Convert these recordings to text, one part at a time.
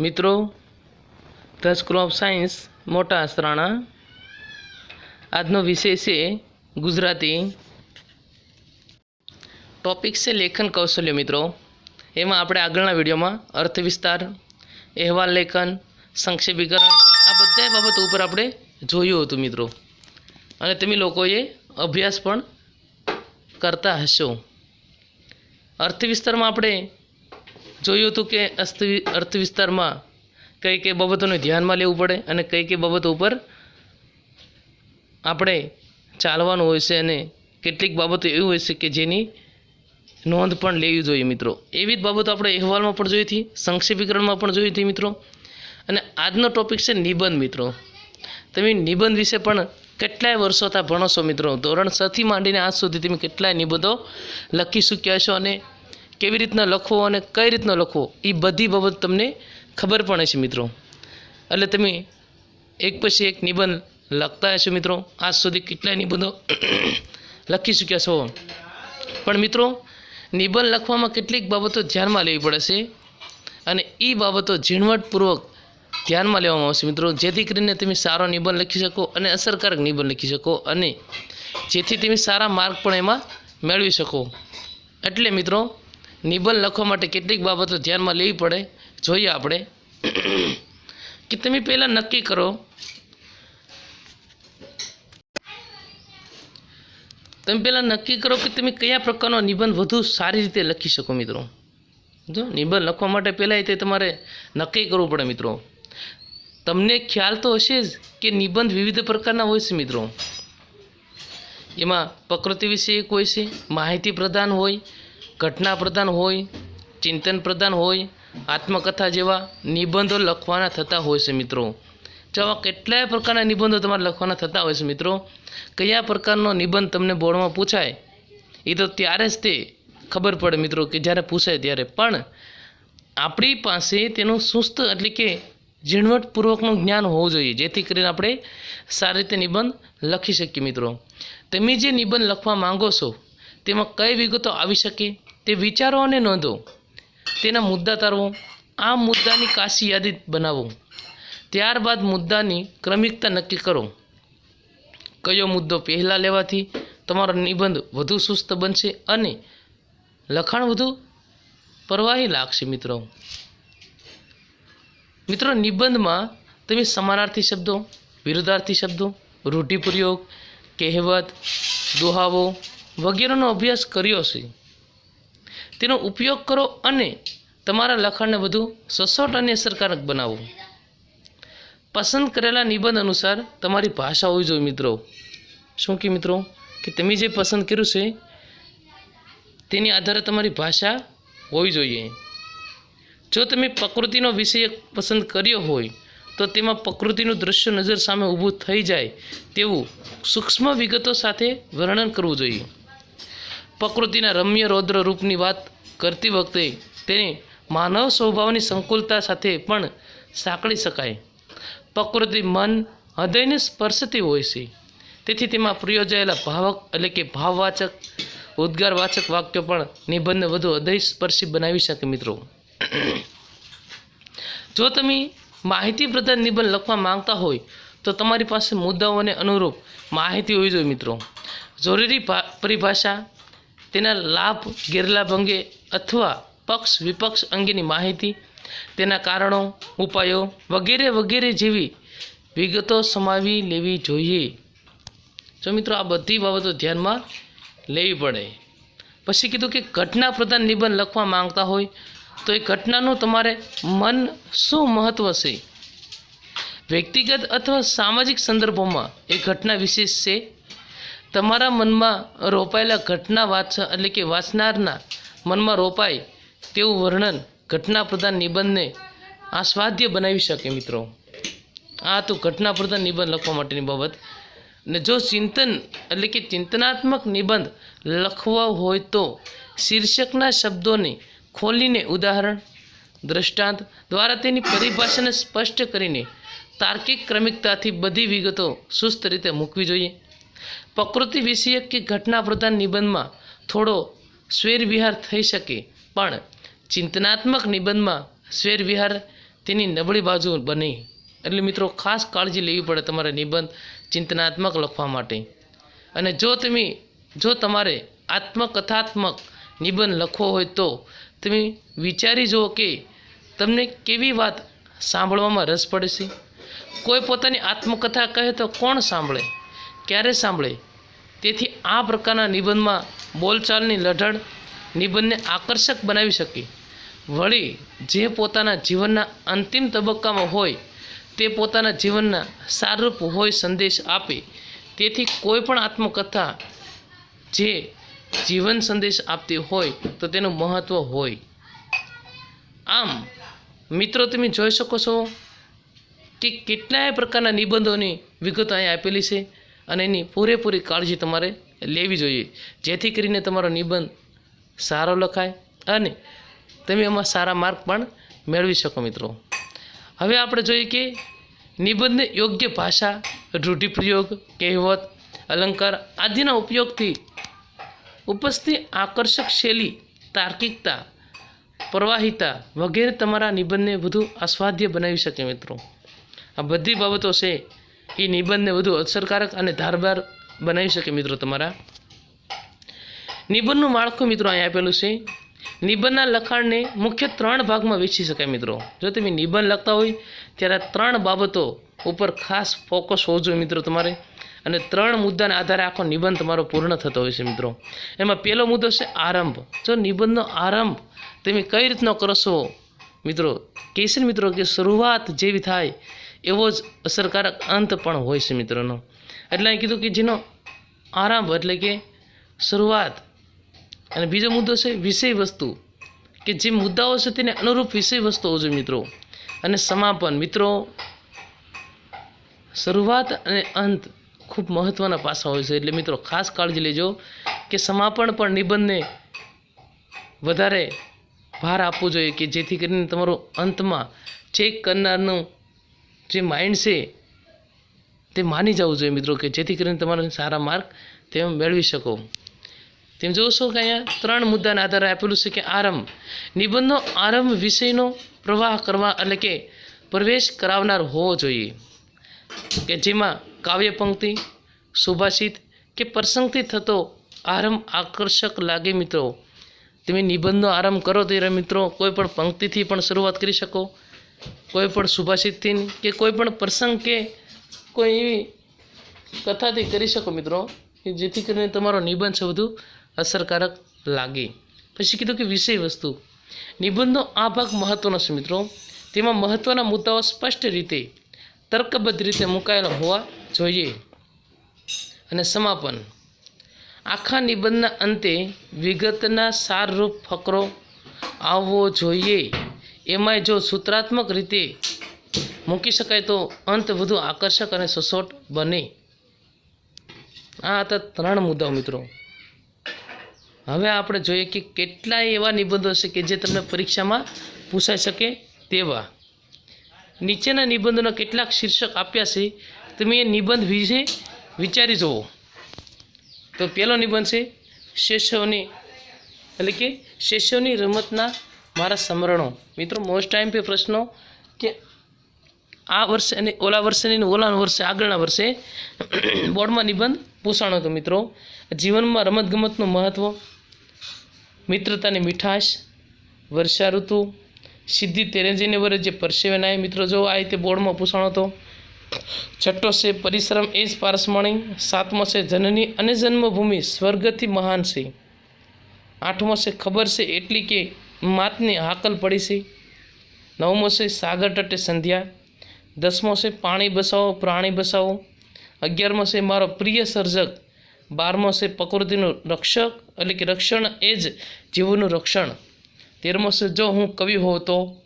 મિત્રો school of science મોટા અસરાણા આજનો વિષય છે ગુજરાતી. ટોપિક છે લેખન કૌશલ્ય, મિત્રો. એમાં આપણે આગળના વિડીયોમાં અર્થ વિસ્તાર, અહેવાલ લેખન, સંક્ષેપીકરણ, આ બધા બાબતો ઉપર આપણે જોયું હતું, મિત્રો. અને તમે લોકોએ અભ્યાસ પણ કરતા હશો. અર્થ વિસ્તારમાં આપણે જોયું હતું કે અસ્ત અર્થ વિસ્તારમાં કઈ કઈ બાબતોને ધ્યાનમાં લેવું પડે અને કઈ કઈ બાબતો ઉપર આપણે ચાલવાનું હોય છે અને કેટલીક બાબતો એવી હોય છે કે જેની નોંધ પણ લેવી જોઈએ મિત્રો. એવી જ બાબતો આપણે અહેવાલમાં પણ જોઈ હતી, સંક્ષેપીકરણમાં પણ જોઈ હતી મિત્રો. અને આજનો ટોપિક છે નિબંધ મિત્રો. તમે નિબંધ વિશે પણ કેટલાય વર્ષોથી ભણો છો મિત્રો? ધોરણ છથી માંડીને આજ સુધી તમે કેટલાય નિબંધો લખી ચૂક્યા છો અને કેવી રીતના લખવો અને કઈ રીતના લખવો એ બધી બાબત તમને ખબર પણ હશે મિત્રો. એટલે તમે એક પછી એક નિબંધ લખતા હશો મિત્રો. આજ સુધી કેટલાય નિબંધો લખી ચૂક્યા છો. પણ મિત્રો, નિબંધ લખવામાં કેટલીક બાબતો ધ્યાનમાં લેવી પડે છે અને એ બાબતો ઝીણવટપૂર્વક ધ્યાનમાં લેવામાં આવશે મિત્રો. જેથી કરીને તમે સારો નિબંધ લખી શકો અને અસરકારક નિબંધ લખી શકો અને જેથી તમે સારા માર્ક પણ એમાં મેળવી શકો. એટલે મિત્રો નિબંધ લખવા માટે કેટલીક બાબતો ધ્યાનમાં લેવી પડે? જોઈએ આપણે. કે તમે પહેલાં નક્કી કરો. તમે પહેલાં નક્કી કરો કે તમે કયા પ્રકારનો નિબંધ વધુ સારી રીતે લખી શકો મિત્રો? જો નિબંધ લખવા માટે પહેલાં તે તમારે નક્કી કરવું પડે મિત્રો. તમને ખ્યાલ તો હશે જ કે નિબંધ વિવિધ પ્રકારના હોય છે મિત્રો. એમાં પ્રકૃતિ વિશે એક હોય છે, માહિતી પ્રધાન હોય ઘટના પ્રધાન હોય ચિંતન પ્રધાન હોય, આત્મકથા જેવા નિબંધો લખવાના થતા હોય છે મિત્રો. જો કેટલાય પ્રકારના નિબંધો તમારે લખવાના થતા હોય છે મિત્રો. કયા પ્રકારનો નિબંધ તમને બોર્ડમાં પૂછાય? એ તો ત્યારે જ તે ખબર પડે મિત્રો કે જ્યારે પૂછાય ત્યારે. પણ આપણી પાસે તેનું સુસ્ત એટલે કે ઝીણવટપૂર્વકનું જ્ઞાન હોવું જોઈએ, જેથી કરીને આપણે સારી રીતે નિબંધ લખી શકીએ મિત્રો. તમે જે નિબંધ લખવા માંગો છો, તેમાં કઈ વિગતો આવી શકે? તે વિચારો અને નોંધો. તેના મુદ્દા તારવો. આ મુદ્દાની કાશી યાદી બનાવો. ત્યારબાદ મુદ્દાની ક્રમિકતા નક્કી કરો. કયો મુદ્દો પહેલાં લેવાથી તમારો નિબંધ વધુ સુસ્ત બનશે અને લખાણ વધુ પરવાહી લાગશે, મિત્રો. મિત્રો, નિબંધમાં તમે સમાનાર્થી શબ્દો, વિરુદ્ધાર્થી શબ્દો, રૂઢિપ્રયોગ, કહેવત, દુહાવો વગેરેનો અભ્યાસ કર્યો છે તેનો ઉપયોગ કરો અને તમારા લખાણને વધુ સચોટ અને અસરકારક બનાવો. પસંદ કરેલા નિબંધ અનુસાર તમારી ભાષા હોવી જોઈએ મિત્રો. શું કે મિત્રો? કે તમે જે પસંદ કર્યું છે, તેની આધારે તમારી ભાષા હોવી જોઈએ. જો તમે પ્રકૃતિનો વિષય પસંદ કર્યો હોય, તો તેમાં પ્રકૃતિનું દૃશ્ય નજર સામે ઊભું થઈ જાય તેવું સૂક્ષ્મ વિગતો સાથે વર્ણન કરવું જોઈએ. પ્રકૃતિના રમ્ય રૌદ્ર રૂપની વાત કરતી વખતે તેને માનવ સ્વભાવની સંકુલતા સાથે પણ સાંકળી શકાય. પ્રકૃતિ મન હૃદયને સ્પર્શતી હોય છે. તેથી તેમાં પ્રયોજાયેલા ભાવક એટલે કે ભાવવાચક, ઉદ્ગારવાચક વાક્યો પણ નિબંધને વધુ હૃદય સ્પર્શી બનાવી શકે મિત્રો. જો તમે માહિતી પ્રધાન નિબંધ લખવા માંગતા હોય, તો તમારી પાસે મુદ્દાઓને અનુરૂપ માહિતી હોવી જોઈએ મિત્રો. જરૂરી પરિભાષા તેના લાભ, ગેરલાભ અંગે અથવા પક્ષ, વિપક્ષ અંગેની માહિતી, તેના કારણો, ઉપાયો વગેરે વગેરે જેવી વિગતો સમાવી લેવી જોઈએ. જો મિત્રો આ બધી બાબતો ધ્યાનમાં લેવી પડે. પછી કીધું કે ઘટના પ્રધાન નિબંધ લખવા માંગતા હોય તો એ ઘટનાનું તમારે મન શું મહત્ત્વ છે? વ્યક્તિગત અથવા સામાજિક સંદર્ભોમાં એ ઘટના વિશેષ છે? તમારા મનમાં રોપાયેલા ઘટના વાંચ, એટલે કે વાંચનારના મનમાં રોપાય તેવું વર્ણન ઘટના પ્રધાન નિબંધને આસ્વાદ્ય બનાવી શકે મિત્રો. આ તો ઘટના પ્રધાન નિબંધ લખવા માટેની બાબત. ને જો ચિંતન, એટલે કે ચિંતનાત્મક નિબંધ લખવા હોય તો શીર્ષકના શબ્દોને ખોલીને ઉદાહરણ, દ્રષ્ટાંત દ્વારા તેની પરિભાષાને સ્પષ્ટ કરીને તાર્કિક ક્રમિકતાથી બધી વિગતો સુસ્ત રીતે મૂકવી જોઈએ. પ્રકૃતિ વિષયક કે ઘટના પ્રધાન નિબંધમાં થોડો સ્વેર વિહાર થઈ શકે, પણ ચિંતનાત્મક નિબંધમાં સ્વેર વિહાર તેની નબળી બાજુ બને. એટલે મિત્રો, ખાસ કાળજી લેવી પડે તમારે નિબંધ ચિંતનાત્મક લખવા માટે. અને જો તમે, જો તમારે આત્મકથાત્મક નિબંધ લખવો હોય તો તમે વિચારી જુઓ કે તમને કેવી વાત સાંભળવામાં રસ પડશે કોઈ પોતાની આત્મકથા કહે તો કોણ સાંભળે? ક્યારે સાંભળે? તેથી આ પ્રકારના નિબંધમાં બોલચાલની લઢણ નિબંધને આકર્ષક બનાવી શકે. વળી જે પોતાના જીવનના અંતિમ તબક્કામાં હોય, તે પોતાના જીવનના સારરૂપ હોય સંદેશ આપે. તેથી કોઈ પણ આત્મકથા જે જીવન સંદેશ આપતી હોય, તો તેનું મહત્ત્વ હોય. આમ, મિત્રો, તમે જોઈ શકો છો કે કેટલાય પ્રકારના નિબંધોની વિગતો અહીં આપેલી છે. અને એની પૂરેપૂરી કાળજી તમારે લેવી જોઈએ. જેથી કરીને તમારો નિબંધ સારો લખાય અને તમે એમાં સારા માર્ક પણ મેળવી શકો મિત્રો. હવે આપણે જોઈએ કે નિબંધને યોગ્ય ભાષા, રૂઢિપ્રયોગ, કહેવત, અલંકાર આદિના ઉપયોગથી ઉપસ્થિત આકર્ષક શૈલી, તાર્કિકતા, પ્રવાહિતા વગેરે તમારા નિબંધને વધુ આસ્વાદ્ય બનાવી શકે મિત્રો. આ બધી બાબતો છે એ નિબંધને વધુ અસરકારક અને ધારદાર બનાવી શકે મિત્રો તમારા. નિબંધનું માળખું મિત્રો અહીં આપેલું છે. નિબંધના લખાણને મુખ્ય ત્રણ ભાગમાં વેચી શકાય મિત્રો. જો તમે નિબંધ લખતા હોય, ત્યારે ત્રણ બાબતો ઉપર ખાસ ફોકસ હોવો જોઈએ મિત્રો તમારે. અને ત્રણ મુદ્દાના આધારે આખો નિબંધ તમારો પૂર્ણ થતો હોય છે મિત્રો. એમાં પહેલો મુદ્દો છે આરંભ. જો નિબંધનો આરંભ તમે કઈ રીતનો કરશો? મિત્રો, કહેશે મિત્રો કે શરૂઆત જેવી થાય. એવો જ અસરકારક અંત પણ હોય છે મિત્રોનો. એટલે અહીં કીધું કે જેનો આરંભ એટલે કે શરૂઆત અને બીજો મુદ્દો છે વિષય વસ્તુ. કે જે મુદ્દાઓ છે તેને અનુરૂપ વિષય વસ્તુ હોવું જોઈએ મિત્રો. અને સમાપન. મિત્રો, શરૂઆત અને અંત ખૂબ મહત્ત્વના પાસા હોય છે. એટલે મિત્રો, ખાસ કાળજી લેજો કે સમાપન પણ નિબંધને વધારે ભાર આપવો જોઈએ કે જેથી કરીને તમારો અંતમાં ચેક કરનારનું જે માઇન્ડ છે, તે માની જવું જોઈએ મિત્રો કે જેથી કરીને તમારા સારા માર્ક તમે મેળવી શકો. તેમ જોશો કે અહીંયા ત્રણ મુદ્દાના આધારે આપેલું છે કે આરંભ. નિબંધનો આરંભ વિષયનો પ્રવાહ કરવા એટલે કે પ્રવેશ કરાવનાર હોવો જોઈએ. કે જેમાં કાવ્ય પંક્તિ, સુભાષિત કે પ્રસંગથી થતો આરંભ આકર્ષક લાગે મિત્રો. તમે નિબંધનો આરંભ કરો ત્યારે મિત્રો કોઈ પણ પંક્તિથી પણ શરૂઆત કરી શકો. કોઈ પણ સુભાષિતથી કે કોઈ પણ પ્રસંગ કે કોઈ એવી કથાથી કરી શકો મિત્રો, કે જેથી કરીને તમારો નિબંધ છે વધુ અસરકારક લાગે. પછી કીધું કે વિષય વસ્તુ. નિબંધનો આ ભાગ મહત્ત્વનો છે મિત્રો. તેમાં મહત્ત્વના મુદ્દાઓ સ્પષ્ટ રીતે, તર્કબદ્ધ રીતે મુકાયેલા હોવા જોઈએ. અને સમાપન. આખા નિબંધના અંતે વિગતના સારરૂપ ફકરો આવવો જોઈએ. એમાંય જો સૂત્રાત્મક રીતે મૂકી શકાય તો અંત વધુ આકર્ષક અને સસોટ બને. આ હતા ત્રણ મુદ્દાઓ મિત્રો. હવે આપણે જોઈએ કે કેટલાય એવા નિબંધો છે કે જે તમને પરીક્ષામાં પૂછાઈ શકે તેવા. નીચેના નિબંધોના કેટલાક શીર્ષક આપ્યા છે. તમે એ નિબંધ વિશે વિચારી જુઓ. તો પહેલો નિબંધ છે શિષ્યોની એટલે કે શિષ્યોની રમતના મારા સમરણો. મિત્રો મોસ્ટ ટાઈમ પે પ્રશ્નો કે આ વર્ષે અને ઓલા વર્ષે નહીં ઓલા વર્ષે, આગળના વર્ષે બોર્ડમાં નિબંધ પૂછાણો હતો, મિત્રો. જીવનમાં રમતગમતનું મહત્ત્વ મિત્રતાની મીઠાશ, વર્ષા ઋતુ, સિદ્ધિ તેરેજીને વરે જે પરસેવેનાય મિત્રો, જો આ રીતે બોર્ડમાં પૂછાણો હતો. છઠ્ઠો છે પરિશ્રમ એ જ પારસમણી. સાતમો છે જનની અને જન્મભૂમિ સ્વર્ગથી મહાન છે. આઠમો છે ખબર છે એટલી કે માતની હાકલ પડી છે. નવમો છે સાગર તટે સંધ્યા. દસમો છે પાણી બસાવો, પ્રાણી બસાવો. અગિયારમો છે મારો પ્રિય સર્જક. બારમો છે પ્રકૃતિનું રક્ષક, એટલે કે રક્ષણ એ જ જીવનનું રક્ષણ. તેરમો છે જો હું કવિ હોઉં તો.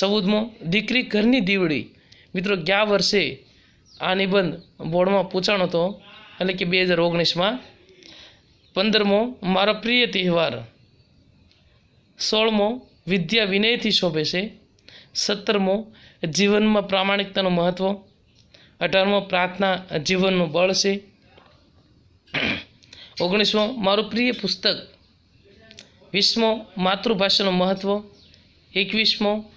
ચૌદમો, દીકરી ઘરની દીવડી. મિત્રો ગયા વર્ષે આ નિબંધ બોર્ડમાં પૂછાણો હતો? એટલે કે બે હજાર ઓગણીસમાં. પંદરમો, મારો પ્રિય તહેવાર. સોળમો વિદ્યા વિનયથી શોભે છે. સત્તરમો જીવનમાં પ્રામાણિકતાનું મહત્ત્વ અઢારમો પ્રાર્થના જીવનનું બળ છે. ઓગણીસમો મારું પ્રિય પુસ્તક. વીસમો માતૃભાષાનું મહત્ત્વ એકવીસમો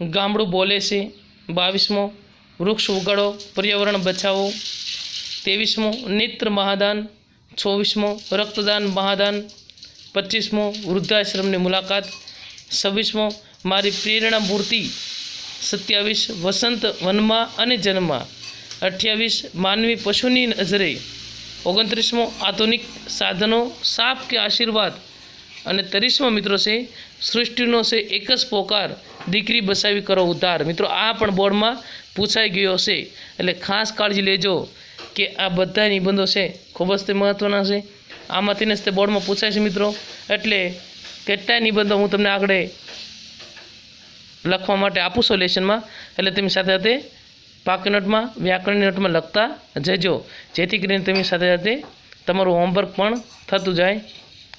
ગામડું બોલે છે. બાવીસમો વૃક્ષ ઉગાડો, પર્યાવરણ બચાવો. ત્રેવીસમો નેત્ર મહાદાન. છવ્વીસમો રક્તદાન મહાદાન. પચીસમો વૃદ્ધાશ્રમની મુલાકાત, છવ્વીસમો મારી પ્રેરણા મૂર્તિ, સત્યાવીસ વસંત વનમાં અને જન્મમાં, અઠ્યાવીસ માનવી પશુની નજરે, ઓગણત્રીસમો આધુનિક સાધનો, સાપ કે આશીર્વાદ અને ત્રીસમો મિત્રો છે, સૃષ્ટિનો છે એક જ પોકાર, દીકરી બસાવી કરો ઉદ્ધાર. મિત્રો, આ પણ બોર્ડમાં પૂછાઈ ગયો છે. એટલે ખાસ કાળજી લેજો કે આ બધા નિબંધો છે ખૂબ જ તે મહત્ત્વના છે. આમાંથી જ તે બોર્ડમાં પૂછાય છે, મિત્રો, એટલે કેટલાય નિબંધો હું તમને આગળ લખવા માટે આપું છું લેશનમાં. એટલે તમે સાથે સાથે પાકી નોટમાં, વ્યાકરણની નોટમાં લખતા જજો. જેથી કરીને તમે સાથે સાથે તમારું હોમવર્ક પણ થતું જાય.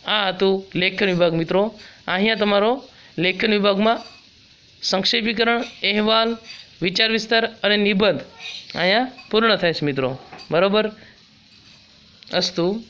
આ હતું લેખન વિભાગ, મિત્રો. અહીંયા તમારો લેખન વિભાગમાં સંક્ષેપીકરણ, અહેવાલ, વિચાર વિસ્તાર અને નિબંધ અહીંયા પૂર્ણ થાય છે, મિત્રો. બરાબર? અસ્તુ.